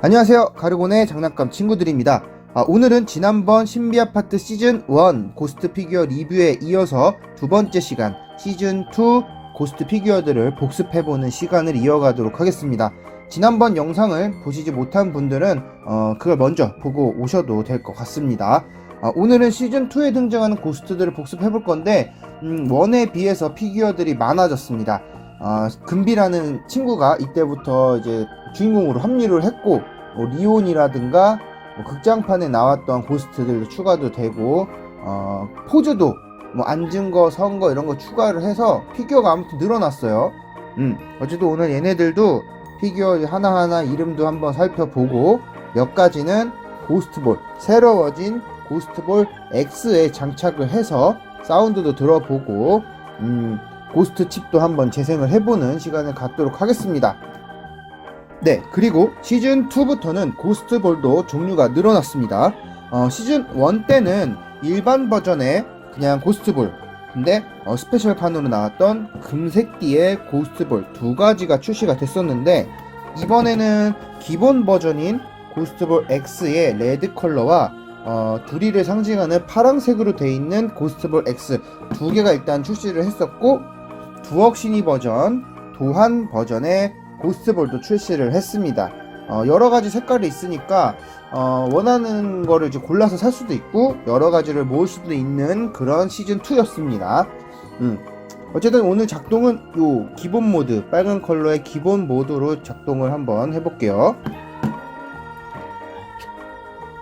안녕하세요. 가르곤의 장난감 친구들입니다. 아, 오늘은 지난번 신비 아파트 시즌 1 고스트 피규어 리뷰에 이어서 두 번째 시간 시즌 2 고스트 피규어들을 복습해보는 시간을 이어가도록 하겠습니다. 지난번 영상을 보시지 못한 분들은 어, 그걸 먼저 보고 오셔도 될 것 같습니다. 아, 오늘은 시즌 2에 등장하는 고스트들을 복습해볼 건데 음, 1에 비해서 피규어들이 많아졌습니다. 아, 금비라는 친구가 이때부터 이제 주인공으로 합류를 했고 뭐 리온이라든가 뭐 극장판에 나왔던 고스트들도 추가도 되고 어, 포즈도 뭐 앉은 거, 선 거 이런 거 추가를 해서 피규어가 아무튼 늘어났어요. 음, 어쨌든 오늘 얘네들도 피규어 하나하나 이름도 한번 살펴보고 몇 가지는 고스트볼 새로워진 고스트볼 X에 장착을 해서 사운드도 들어보고 음, 고스트 칩도 한번 재생을 해보는 시간을 갖도록 하겠습니다. 네, 그리고 시즌 2부터는 고스트 볼도 종류가 늘어났습니다. 어, 시즌 1 때는 일반 버전의 그냥 고스트 볼, 근데 어, 스페셜 판으로 나왔던 금색 띠의 고스트 볼 두 가지가 출시가 됐었는데 이번에는 기본 버전인 고스트 볼 X의 레드 컬러와 어, 두리를 상징하는 파란색으로 되어 있는 고스트볼 X 두 개가 일단 출시를 했었고 두억신이 버전, 도한 버전의 고스트볼도 출시를 했습니다. 어, 여러 가지 색깔이 있으니까 어, 원하는 거를 이제 골라서 살 수도 있고 여러 가지를 모을 수도 있는 그런 시즌 2였습니다. 음. 어쨌든 오늘 작동은 요 기본 모드 빨간 컬러의 기본 모드로 작동을 한번 해볼게요.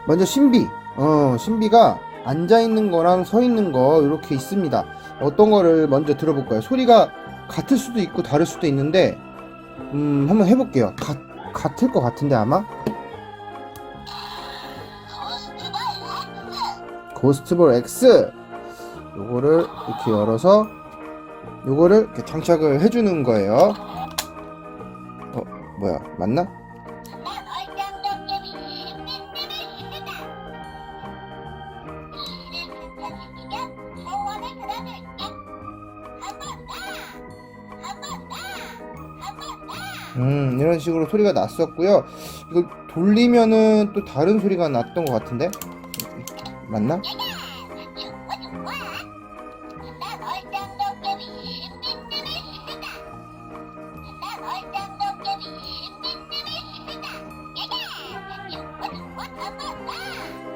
먼저 신비. 어, 신비가 앉아 있는 거랑 서 있는 거 이렇게 있습니다. 어떤 거를 먼저 들어볼까요? 소리가 같을 수도 있고 다를 수도 있는데 음, 한번 해볼게요. 같, 같을 것 같은데 아마? 고스트볼 X 요거를 이렇게 열어서 요거를 이렇게 장착을 해주는 거예요. 어, 뭐야, 맞나? 음, 이런 식으로 소리가 났었고요. 이걸 돌리면은 또 다른 소리가 났던 것 같은데? 맞나?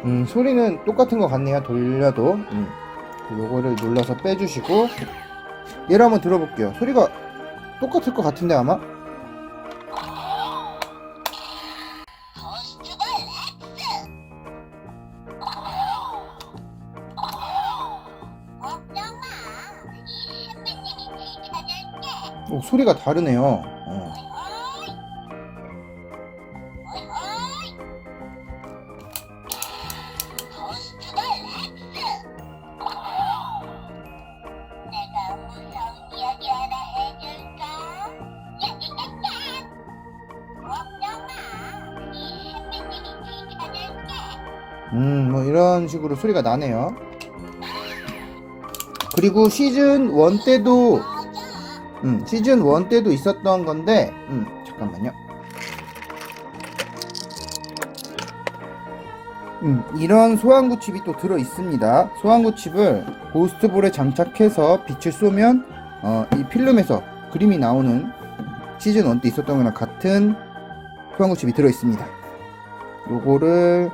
음, 소리는 똑같은 것 같네요. 돌려도. 음. 요거를 눌러서 빼주시고 얘를 한번 들어볼게요. 소리가 똑같을 것 같은데 아마? 오, 소리가 다르네요. 어. 음, 뭐 이런 식으로 소리가 나네요. 그리고 시즌 1 때도 음, 시즌 1 때도 있었던 건데, 음, 잠깐만요. 음, 이런 소환구 칩이 또 들어 있습니다. 소환구 칩을 고스트볼에 장착해서 빛을 쏘면, 어, 이 필름에서 그림이 나오는 시즌 1 때 있었던 거랑 같은 소환구 칩이 들어 있습니다. 요거를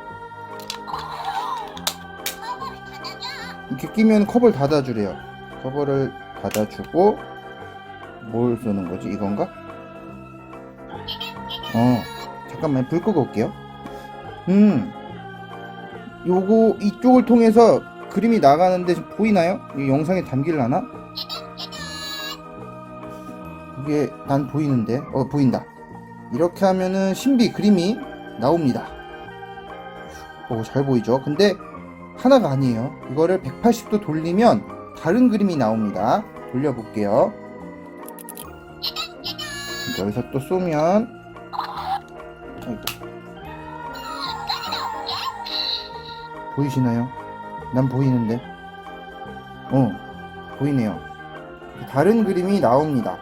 이렇게 끼면 컵을 닫아주래요. 커버를 닫아주고, 뭘 쏘는 거지? 이건가? 어, 잠깐만, 불 끄고 올게요. 음, 요거, 이쪽을 통해서 그림이 나가는데 보이나요? 이 영상에 담길라나? 이게 난 보이는데, 어, 보인다. 이렇게 하면은 신비 그림이 나옵니다. 오, 잘 보이죠? 근데 하나가 아니에요. 이거를 180도 돌리면 다른 그림이 나옵니다. 돌려볼게요. 여기서 또 쏘면 아이고. 보이시나요? 난 보이는데 어 보이네요 다른 그림이 나옵니다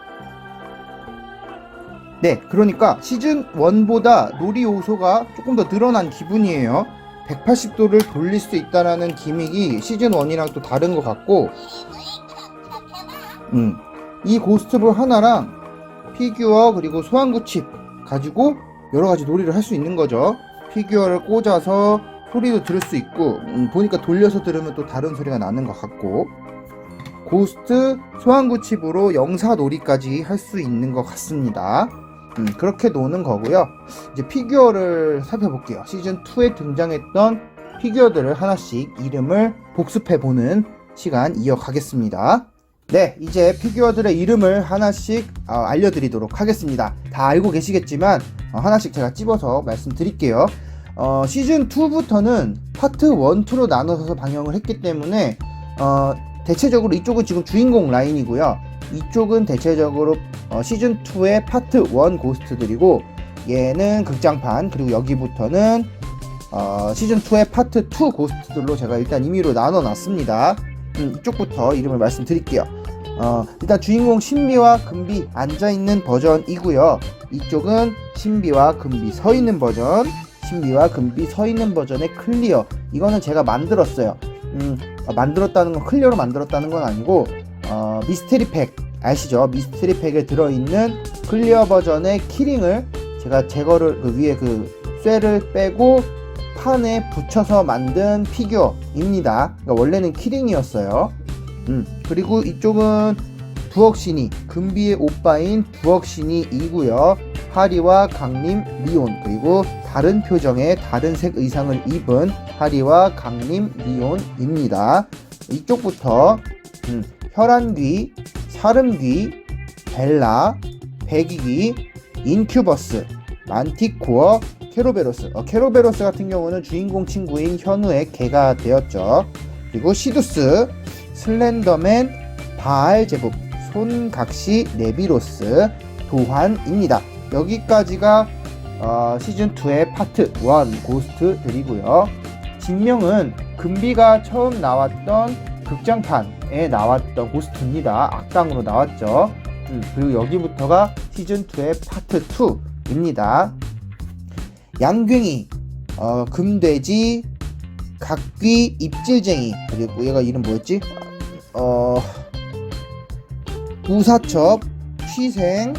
네, 그러니까 시즌 1보다 놀이 요소가 조금 더 늘어난 기분이에요. 180도를 돌릴 수 있다라는 기믹이 시즌 1이랑 또 다른 것 같고, 음, 이 고스트볼 하나랑 피규어 그리고 소환구 칩 가지고 여러 가지 놀이를 할 수 있는 거죠. 피규어를 꽂아서 소리도 들을 수 있고, 음, 보니까 돌려서 들으면 또 다른 소리가 나는 것 같고, 고스트 소환구 칩으로 영사 놀이까지 할 수 있는 것 같습니다. 음, 그렇게 노는 거고요. 이제 피규어를 살펴볼게요. 시즌 2에 등장했던 피규어들을 하나씩 이름을 복습해 보는 시간 이어가겠습니다. 네, 이제 피규어들의 이름을 하나씩 어, 알려드리도록 하겠습니다. 다 알고 계시겠지만 어, 하나씩 제가 찝어서 말씀드릴게요. 어, 시즌 2부터는 파트 1, 2로 나눠서 방영을 했기 때문에 어, 대체적으로 이쪽은 지금 주인공 라인이고요. 이쪽은 대체적으로 어, 시즌 2의 파트 1 고스트들이고 얘는 극장판 그리고 여기부터는 어, 시즌 2의 파트 2 고스트들로 제가 일단 임의로 나눠 놨습니다. 음, 이쪽부터 이름을 말씀드릴게요. 어, 일단 주인공 신비와 금비 앉아 있는 버전이고요. 이쪽은 신비와 금비 서 있는 버전, 신비와 금비 서 있는 버전의 클리어. 이거는 제가 만들었어요. 음, 어, 만들었다는 건 클리어로 만들었다는 건 아니고 어, 미스테리 팩 아시죠? 미스테리 팩에 들어있는 클리어 버전의 키링을 제가 제거를 그 위에 그 쇠를 빼고 판에 붙여서 만든 피규어입니다. 그러니까 원래는 키링이었어요. 음, 그리고 이쪽은 부엌신이 금비의 오빠인 부엌신이이고요. 하리와 강림, 리온 그리고 다른 표정의 다른 색 의상을 입은 하리와 강림, 리온입니다. 이쪽부터 음, 혈안귀, 사름귀, 벨라, 백이귀, 인큐버스, 만티코어, 케로베로스. 어, 케로베로스 같은 경우는 주인공 친구인 현우의 개가 되었죠. 그리고 시두스, 슬렌더맨, 바알 제국, 손각시, 네비로스, 도환입니다. 여기까지가 어, 시즌 2의 파트 1 고스트들이고요. 진명은 금비가 처음 나왔던 극장판에 나왔던 고스트입니다. 악당으로 나왔죠. 음, 그리고 여기부터가 시즌 2의 파트 2입니다. 양괭이, 어, 금돼지, 각귀, 입질쟁이, 그리고 얘가 이름 뭐였지? 어, 우사첩, 취생,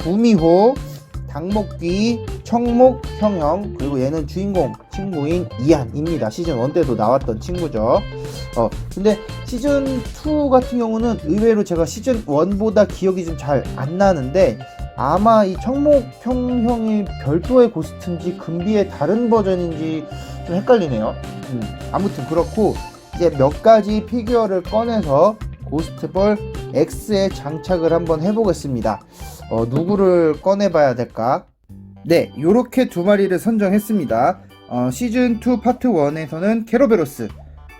구미호, 당목귀, 청목, 형형, 그리고 얘는 주인공 친구인 이한입니다. 시즌 1 때도 나왔던 친구죠. 어, 근데 시즌 2 같은 경우는 의외로 제가 시즌 1보다 기억이 좀 잘 안 나는데 아마 이 청목 형형이 별도의 고스트인지 금비의 다른 버전인지 좀 헷갈리네요. 음, 아무튼 그렇고 이제 몇 가지 피규어를 꺼내서 고스트볼 X에 장착을 한번 해보겠습니다. 어, 누구를 꺼내봐야 될까? 네, 요렇게 두 마리를 선정했습니다. 어, 시즌 2 파트 1에서는 케로베로스,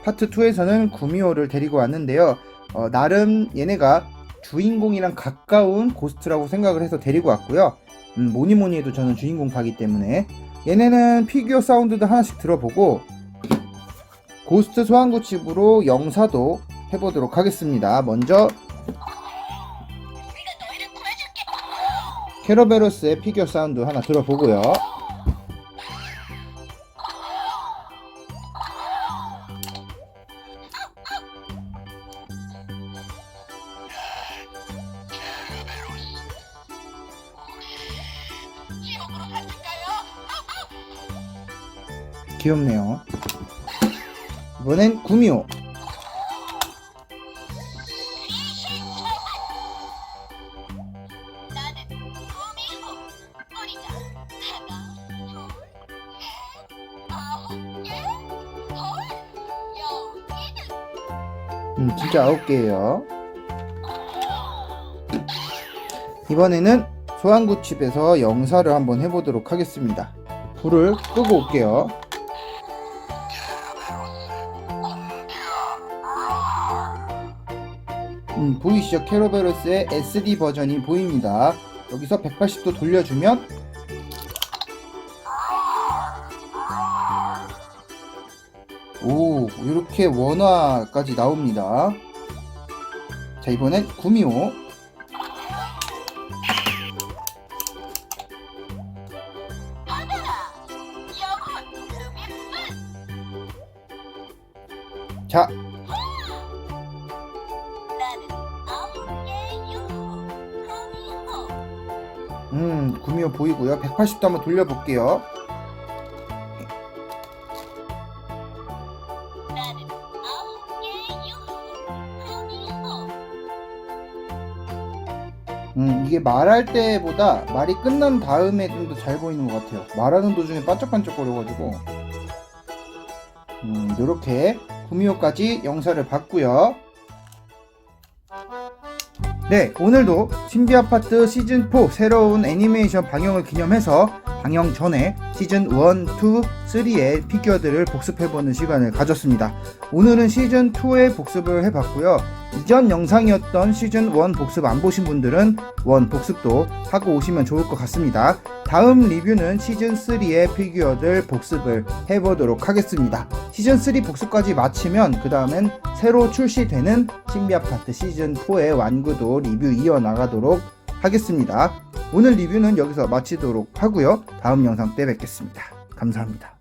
파트 2에서는 구미호를 데리고 왔는데요. 어, 나름 얘네가 주인공이랑 가까운 고스트라고 생각을 해서 데리고 왔고요. 음, 뭐니 뭐니 해도 저는 주인공 파기 때문에 얘네는 피규어 사운드도 하나씩 들어보고 고스트 소환구 칩으로 영사도 해보도록 하겠습니다. 먼저 캐러베로스의 피규어 사운드 하나 들어보고요. 귀엽네요. 이번엔 구미호. 음, 진짜 아홉 개예요. 이번에는 소환구 칩에서 영사를 한번 해보도록 하겠습니다. 불을 끄고 올게요. 음, 보이시죠? 캐로베로스의 SD 버전이 보입니다. 여기서 180도 돌려주면 오 이렇게 원화까지 나옵니다. 자 이번엔 구미호 자 구미호 보이고요. 180도 한번 돌려볼게요. 음, 이게 말할 때보다 말이 끝난 다음에 좀 더 잘 보이는 것 같아요. 말하는 도중에 반짝반짝거려가지고. 음, 요렇게 구미호까지 영사를 봤고요. 네, 오늘도 신비 아파트 시즌 4 새로운 애니메이션 방영을 기념해서 방영 전에 시즌 1, 2, 3의 피규어들을 복습해보는 시간을 가졌습니다. 오늘은 시즌 2의 복습을 해봤고요. 이전 영상이었던 시즌 1 복습 안 보신 분들은 1 복습도 하고 오시면 좋을 것 같습니다. 다음 리뷰는 시즌 3의 피규어들 복습을 해보도록 하겠습니다. 시즌 3 복습까지 마치면 그 다음엔 새로 출시되는 신비 아파트 시즌 4의 완구도 리뷰 이어나가도록 하겠습니다. 오늘 리뷰는 여기서 마치도록 하고요. 다음 영상 때 뵙겠습니다. 감사합니다.